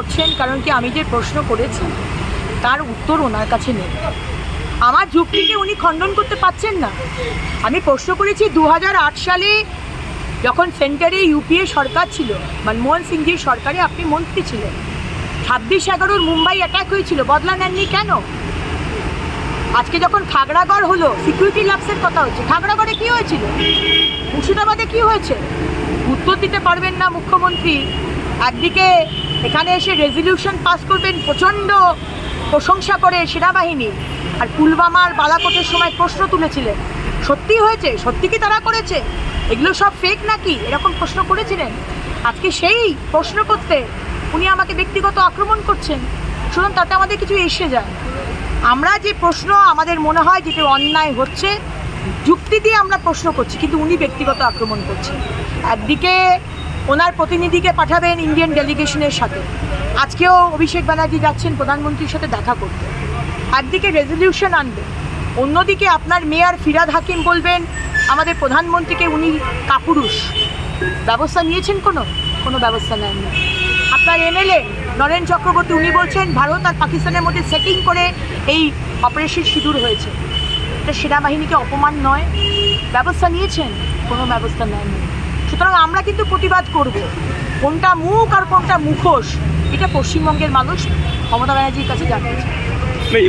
করছেন, কারণ কি আমি যে প্রশ্ন করেছি, তার উত্তর ওনার কাছে নেই। আমার যুক্তিকে উনি খণ্ডন করতে পারছেন না। আমি প্রশ্ন করেছি দু হাজার আট সালে যখন সেন্টারে ইউপিএ সরকার ছিল, মনমোহন সিংজির সরকারে আপনি মন্ত্রী ছিলেন, ছাব্বিশ এগারোর মুম্বাই অ্যাটাক হয়েছিল, বদলা নেননি কেন? আজকে যখন খাগড়াগড় হলো সিকিউরিটি ল্যাপসের কথা হচ্ছে, খাগড়াগড়ে কি হয়েছিল? মুর্শিদাবাদে কি হয়েছে? উত্তর দিতে পারবেন না মুখ্যমন্ত্রী। একদিকে এখানে এসে রেজলিউশন পাস করবেন, প্রচণ্ড প্রশংসা করে সেনাবাহিনী। আর পুলবামার বালাকোটের সময় প্রশ্ন তুলেছিলেন। সত্যি হয়েছে? সত্যি কি তারা করেছে? এগুলো সব ফেক নাকি? এরকম প্রশ্ন করেছিলেন। আজকে সেই প্রশ্ন করতে উনি আমাকে ব্যক্তিগত আক্রমণ করছেন। শুনুন, তাতে আমাদের কিছু এসে যায়। আমরা যে প্রশ্ন আমাদের মনে হয় যেটা অন্যায় হচ্ছে, যুক্তি দিয়ে আমরা প্রশ্ন করছি, কিন্তু উনি ব্যক্তিগত আক্রমণ করছেন। একদিকে ওনার প্রতিনিধিকে পাঠাবেন ইন্ডিয়ান ডেলিগেশনের সাথে। আজকেও অভিষেক ব্যানার্জি যাচ্ছেন প্রধানমন্ত্রীর সাথে দেখা করতে। একদিকে রেজলিউশন আনবে, অন্যদিকে আপনার মেয়র ফিরাদ হাকিম বলবেন, আমাদের প্রধানমন্ত্রীকে উনি কাপুরুষ। ব্যবস্থা নিয়েছেন কোনো? কোনো ব্যবস্থা নেননি। আপনার এমএলএ নরেন চক্রবর্তী, উনি বলছেন, ভারত আর পাকিস্তানের মধ্যে সেটিং করে এই অপারেশন সিঁদুর হয়েছে। এটা সেনাবাহিনীকে অপমান নয়, ব্যবস্থা নিয়েছেন, কোনো ব্যবস্থা নেননি। সুতরাং আমরা কিন্তু প্রতিবাদ করব। কোনটা মুখ আর কোনটা মুখোশ, এটা পশ্চিমবঙ্গের মানুষ মমতা ব্যানার্জির কাছে এই